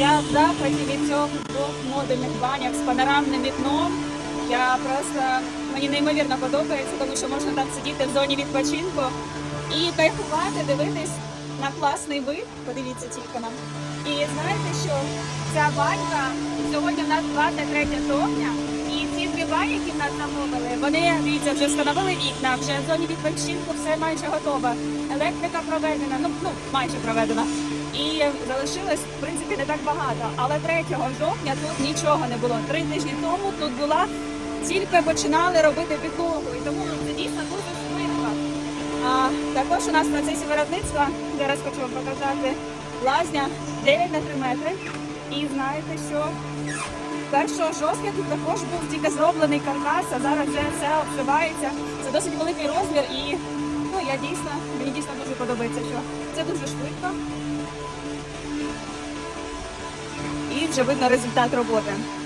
Я в захваті від цього двох модульних банях з панорамним вікном. Я просто мені неймовірно подобається, тому що можна там сидіти в зоні відпочинку і кайфувати, дивитись на класний вид. Подивіться тільки нам. І знаєте, що ця банька сьогодні в нас 23 жовтня, і ці дві бані, які в нас замовили, вони дивіться, вже встановили вікна, вже в зоні відпочинку все майже готове. Електрика проведена, ну, ну майже проведена. І залишилось в принципі не так багато. Але 3 жовтня тут нічого не було. Три тижні тому тут була тільки починали робити підлогу, і тому це дійсно дуже швидко. А також у нас в процесі виробництва зараз хочу вам показати лазня 9 на 3 метри. І знаєте, що 1 жовтня тут також був тільки зроблений каркас, а зараз вже все обшивається. Це досить великий розмір і ну я дійсно мені дійсно дуже подобається, що це дуже швидко. Вже видно результат роботи.